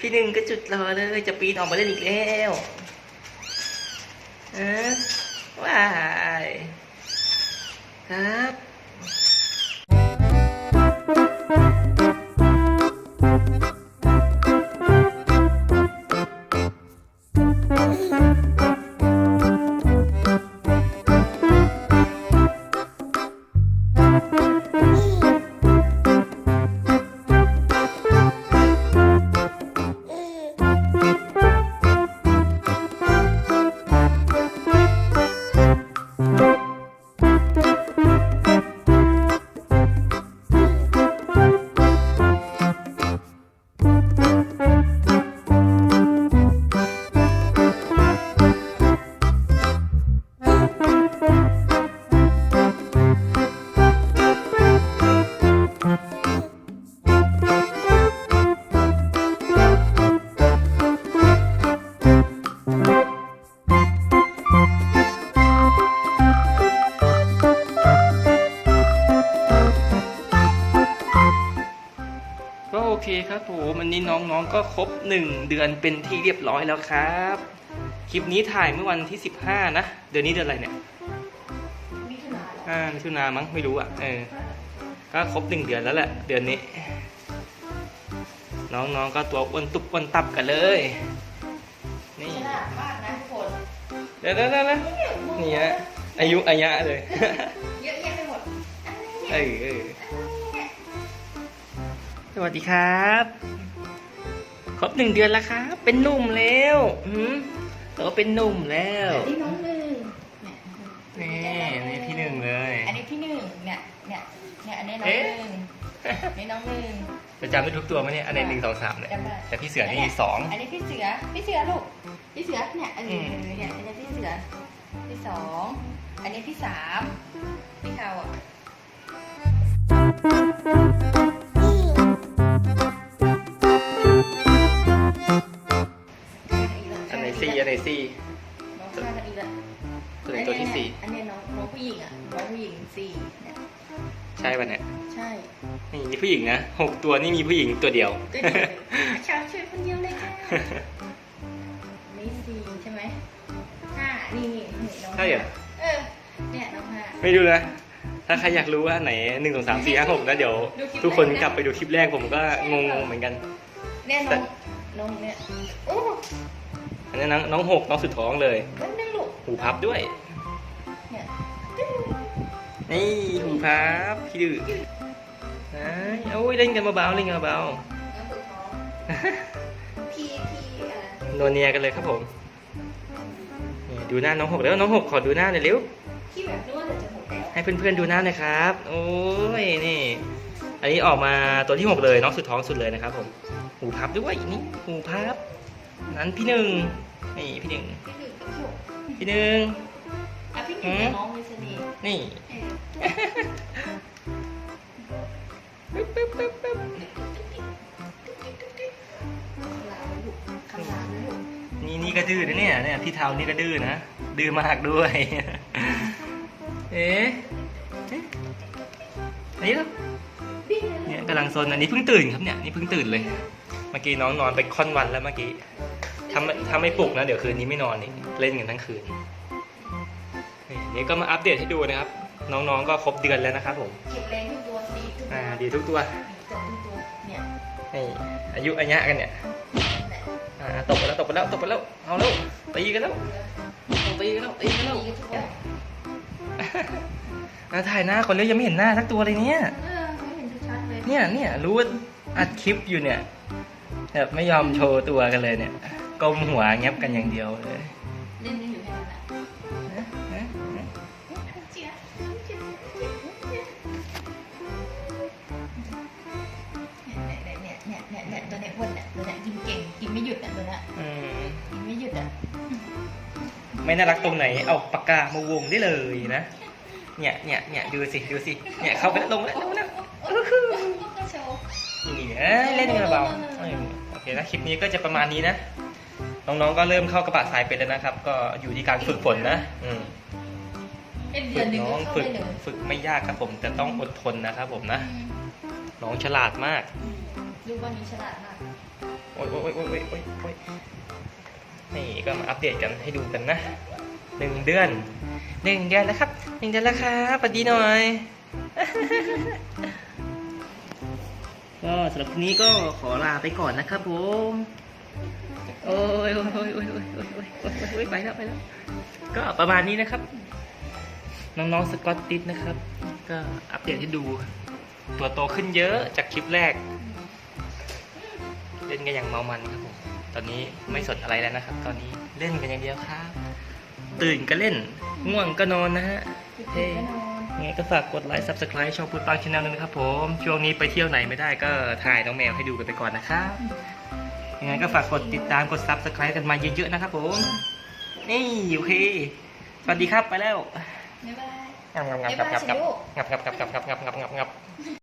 พี่หนึ่งก็จุดรอเลย จะปีนออกมาเล่นอีกแล้วเออว้ายครับ คครับผมวันนี้น้องๆก็ครบ 1 เดือนเป็นที่เรียบร้อยแล้วครับ คลิปนี้ถ่ายเมื่อวันที่ 15 นะ เดือนนี้เดือนอะไรเนี่ยมิถุนาเหรออ่ามิถุนามั้งไม่รู้อะเออก็ครบหนึ่งเดือนแล้วแหละเดือนนี้ น้องๆก็ตัวอ้วนตุบอ้วนตับกันเลย นี่ฉลาดมากนะทุกคนเดี๋ยวๆๆนี่ฮะอายุอายะเลย เยอะแยะไปหมดเออเออ สวัสดีครับ ครบหนึ่งเดือนแล้วครับ เป็นหนุ่มแล้วอืมแต่ว่าเป็นหนุ่มแล้วอันนี้น้องหนึ่งเนี่ยนี่นี่พี่หนึ่งเลย อันนี้พี่หนึ่งเนี่ยเนี่ยเนี่ยอันนี้น้องเอ๊ะหนึ่งอันนี้น้องหนึ่งจะจำได้ทุกตัวไหมเนี่ยอันไหนหนึ่งสองสามเนี่ยจำได้แต่พี่เสือนี่สองอันนี้พี่เสือพี่เสือลูกพี่เสือเนี่ยเอออืมเนี่ยอันนี้พี่เสือพี่สองอันนี้พี่สามพี่เขาอะ ใช่ป่ะเนี่ยใช่นี่มีผู้หญิงนะหกตัวนี่มีผู้หญิงตัวเดียวก็ดีเลยชาวช่วยคนเดียวเลยค่ะนี่สี่ใช่ไหมห้านี่นี่นี่น้องใช่เหรอเออเนี่ยน้องห้าไม่ดูนะถ้าใครอยากรู้ว่าไหนหนึ่งสองสามสี่ห้าหกนะเดี๋ยวดูคลิปทุกคนแรกนะกลับไปดูคลิปแรกผมก็งงๆเหมือนกันเนี่ยน้องน้องเนี่ยโอ้อันนี้น้องน้องหกน้องสุดท้องเลยน้องนึงลูกหูพับด้วยเนี่ย นี่หูพับพี่ดื้อนะโอ้ยเล่นกันเบาๆเล่นกันเบาน้องสุดท้องพี่พี่อะไรๆโนเนียกันเลยครับผมนี่ดูหน้าน้องหกแล้วน้องหกขอดูหน้าหน่อยเร็วพี่แบบนวดแต่จมูกแตกให้เพื่อนๆดูหน้าหน่อยครับ โอ้ยนี่ อันนี้ออกมาตัวที่หกเลยน้องสุดท้องสุดเลยนะครับ ผมหูพับด้วยนี่หูพับ นั้นพี่หนึ่งนี่พี่หนึ่งพี่หนึ่งกับหกพี่หนึ่งอะพี่หนึ่งกับน้องมีเสน่ห์นี่ นี่นี่ก็ดื้อนะเนี่ยเนี่ยพี่เทานี่ก็ดื้อนะดื้อมากด้วย เอ๊ะเอ๊ะอันนี้แล้ววิ่งเลยเนี่ยกำลังซนอันนี้เพิ่งตื่นครับเนี่ยนี่เพิ่งตื่นเลย เมื่อกี้น้องนอนไปค่อนวันแล้วเมื่อกี้ถ้าไม่ถ้าไม่ปลุกนะเดี๋ยวคืนนี้ไม่นอนอีกเล่นกันทั้งคืนนี่นี่ก็มาอัปเดตให้ดูนะครับ น้องๆก็ครบเดือนแล้วนะครับผมเก็บแรงทุกตัวซีทุกตัวอ่าดีทุกตัวเจ็บทุกตัวเนี่ยนี่อายุอัญญะกันเนี่ยแหละ อ่าตบไปแล้วตบไปแล้วตบไปแล้วเอาแล้วตีกันแล้วตีกันแล้วตีกันแล้วตีทุกตัวอ่าถ่ายหน้าคนแล้วยังไม่เห็นหน้าสักตัวเลยเนี่ยเออไม่เห็นชัดๆเลยเนี่ยเนี่ยรู้ว่าอัดคลิปอยู่เนี่ยแบบไม่ยอมโชว์ตัวกันเลยเนี่ยก้มหัวแงบกันอย่างเดียวเลยเล่นกันอยู่แค่นั้น เจี๊ยบเจี๊ยบเจี๊ยบเจี๊ยบเนี่ยเนี่ยเนี่ยเนี่ยเนี่ยตัวเนี้ยอ้วนเนี่ยตัวเนี้ยกินเก่งกินไม่หยุดอะตัวเนี้ยอืมกินไม่หยุดอะไม่น่ารักตรงไหน เอาปากกามาวงได้เลยนะ เนี่ยเนี่ยเนี่ยดูสิดูสิ เนี่ยเข้าไปแล้วลงแล้วลงแล้วโชว์นี่เอ้ยเล่นกันเบาๆเอ้ยโอเคนะคลิปนี้ก็จะประมาณนี้นะ น้องๆก็เริ่มเข้ากระบะสายเป็นแล้วนะครับ ก็อยู่ที่การฝึกฝนนะอืม เป็นเดืฝึอนกหนึ่งน้ก็องเข้าฝึกได้เลยฝึกไม่ยากครับผมแต่ต้องอดทนนะครับผมนะ น้องฉลาดมากลู ดูวันนี้ฉลาดมาก โอ้ยโอ้ยโอ้ยโอ้ยโอ้ยอยนี่ก็มาอัปเดตกันให้ดูกันนะหนึ่งเดือนหนึ่งเดือนแล้วครับหนึ่งเดือนแล้วครับสวัสดีหน่อย ก็สำหรับวันนี้ก็ขอลาไปก่อนนะครับผม โอ้ยโอ้ยโอ้ยโอ้ยโอ้ยโอ้ยโอ้ยไปแล้วไปแล้วก็ประมาณนี้นะครับ น้องๆสกอตติสนะครับ ก็อัปเดตให้ดู ตัวโตขึ้นเยอะจากคลิปแรก เล่นกันอย่างเมามันครับผมตอนนี้ไม่สนอะไรแล้วนะครับ ตอนนี้เล่นกันอย่างเดียวครับ ตื่นก็เล่น ง่วงก็นอนนะฮะเฮ้แน่นอนยังไงก็ฝากกดไลค์ subscribe ช่องพูดปากชาแนลด้วยนะครับผม ช่วงนี้ไปเที่ยวไหนไม่ได้ก็ถ่ายน้องแมวให้ดูกันไปก่อนนะครับยังไงก็ฝากกดติดตามกด subscribe กันมาเยอะๆนะครับผม นี่โอเค สวัสดีครับไปแล้ว บ๊ายบายงับงับงับงับงับงับงับงับงับงับงับงับงับ